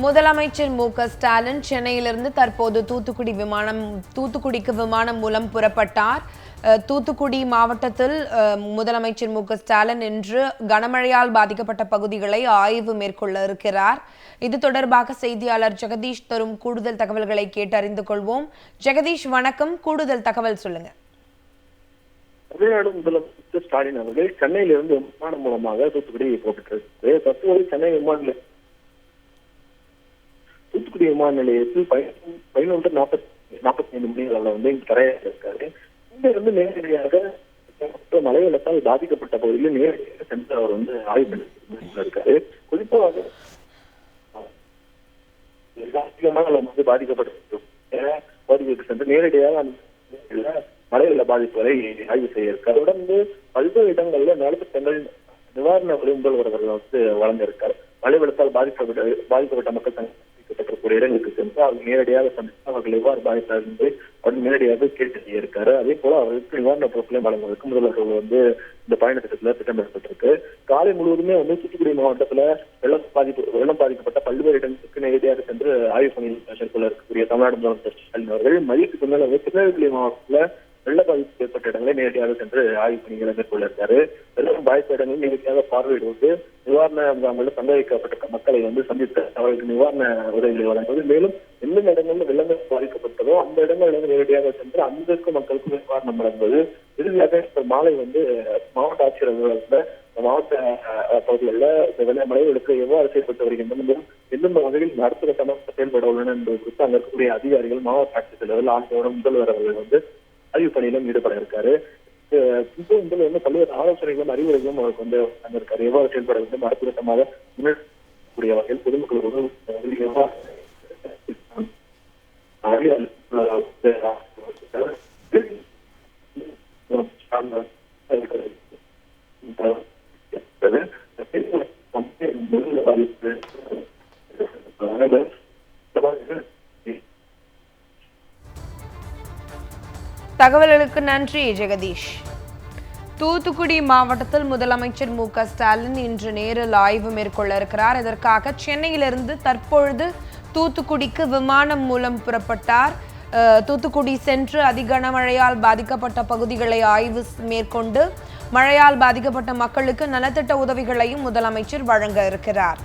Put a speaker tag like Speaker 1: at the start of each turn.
Speaker 1: முதலமைச்சர் மு க ஸ்டாலின் சென்னையிலிருந்து தற்போது தூத்துக்குடி விமானம் தூத்துக்குடிக்கு விமானம் மூலம் புறப்பட்டார். தூத்துக்குடி மாவட்டத்தில் முதலமைச்சர் மு க ஸ்டாலின் இன்று கனமழையால் பாதிக்கப்பட்ட பகுதிகளை ஆய்வு மேற்கொள்ள இருக்கிறார். இது தொடர்பாக செய்தியாளர் ஜெகதீஷ் தரும் கூடுதல் தகவல்களை கேட்டு அறிந்து கொள்வோம். ஜெகதீஷ் வணக்கம். கூடுதல் தகவல் சொல்லுங்க.
Speaker 2: தமிழ்நாடு முதலமைச்சர் ஸ்டாலின் அவர்கள் சென்னையிலிருந்து விமானம் மூலமாக தூத்துக்குடி புறப்பட்டிருக்கு தற்போது சென்னை விமான தூத்துக்குடி விமான நிலையத்தில் பதினொன்று நாற்பத்தி நாற்பத்தி ஐந்து மணி அளவில் வந்து இங்கு தரையாக இருக்காரு. இங்க இருந்து நேரடியாக மழை வெள்ளத்தால் பாதிக்கப்பட்ட பகுதியில் நேரடியாக சென்று அவர் வந்து ஆய்வு பண்ணி இருக்காரு. குறிப்பாக அதிகமாக நம்ம வந்து பாதிக்கப்பட்டிருக்கோம் பகுதிகளுக்கு சென்று நேரடியாக மழை வெள்ள பாதிப்புகளை ஆய்வு செய்ய இருக்கு தொடர்ந்து பல்வேறு இடங்கள்ல நலத்திட்டங்கள் நிவாரண விளிம்புகள் வந்து வழங்க வழங்கியிருக்காரு மழை வெள்ளத்தால் பாதிக்கப்பட்ட பாதிக்கப்பட்ட மக்கள் இருக்கக்கூடிய இடங்களுக்கு சென்று அவர் நேரடியாக சந்தித்து அவர்கள் எவ்வாறு பாதித்தார் என்று அவர் நேரடியாக கேட்டு இருக்காரு அதே போல அவருக்கு நிவாரண பொருட்களையும் வழங்குவதற்கு முதல்வர்கள் வந்து இந்த பயண திட்டத்துல திட்டமிடப்பட்டிருக்கு. காலை முழுவதுமே வந்து தூத்துக்குடி மாவட்டத்துல வெள்ளம் பாதிப்பு வெள்ளம் பாதிக்கப்பட்ட பல்வேறு இடங்களுக்கு நேரடியாக சென்று ஆய்வு பணியில் மேற்கொள்ள இருக்கக்கூடிய தமிழ்நாடு முதலமைச்சர் ஸ்டாலின் அவர்கள் மதியத்துக்கு மேல வந்து திருநெல்வேலி மாவட்டத்துல வெள்ள பாதிப்பு ஏற்பட்ட இடங்களை நேரடியாக சென்று ஆய்வு பணிகளை மேற்கொள்ள இருக்காரு வெள்ளம் பாதித்த இடங்களில் நேரடியாக பார்வையிடுவது நிவாரண முகாம்களில் தங்க வைக்கப்பட்ட மக்களை வந்து சந்தித்து அவர்களுக்கு நிவாரண உதவிகளை வழங்குவது மேலும் எந்தெந்த இடங்களில் வெள்ளங்கள் பாதிக்கப்பட்டதோ அந்த இடங்களில் வந்து நேரடியாக சென்று அந்த மக்களுக்கு நிவாரணம் வழங்குவது. இறுதியாக இப்ப மாலை வந்து மாவட்ட ஆட்சியர் அலுவலகத்துல மாவட்ட பகுதிகளில் இந்த வெள்ளமலைகளுக்கு எவ்வாறு செயல்பட்டு வருகின்றன மேலும் எந்தெந்த வகையில் அடுத்த கட்டமாக செயல்பட உள்ளன என்பது குறித்து அங்க இருக்கக்கூடிய அதிகாரிகள் மாவட்ட ஆட்சித்தலைவர்கள் ஆட்சியோட முதல்வர் அவர்கள் வந்து ஆய்வு பணியிலும் ஈடுபட இருக்காரு அஹ் இப்போ வந்து பல்வேறு ஆலோசனைகளும் அறிவுரைகளும் அவருக்கு வந்து வந்திருக்காரு. எவ்வாறு செயல்பட வேண்டும் அடுத்த கட்டமாக முன்னெடுக்கக்கூடிய வகையில் பொதுமக்களுக்கு உதவும் வகையில் எவ்வாறு
Speaker 1: தகவல்களுக்கு நன்றி ஜெகதீஷ். தூத்துக்குடி மாவட்டத்தில் முதலமைச்சர் மு க ஸ்டாலின் இன்று நேரில் ஆய்வு மேற்கொள்ள இருக்கிறார். இதற்காக சென்னையிலிருந்து தற்பொழுது தூத்துக்குடிக்கு விமானம் மூலம் புறப்பட்டார். தூத்துக்குடி சென்று அதிகனமழையால் பாதிக்கப்பட்ட பகுதிகளை ஆய்வு மேற்கொண்டு மழையால் பாதிக்கப்பட்ட மக்களுக்கு நலத்திட்ட உதவிகளையும் முதலமைச்சர் வழங்க இருக்கிறார்.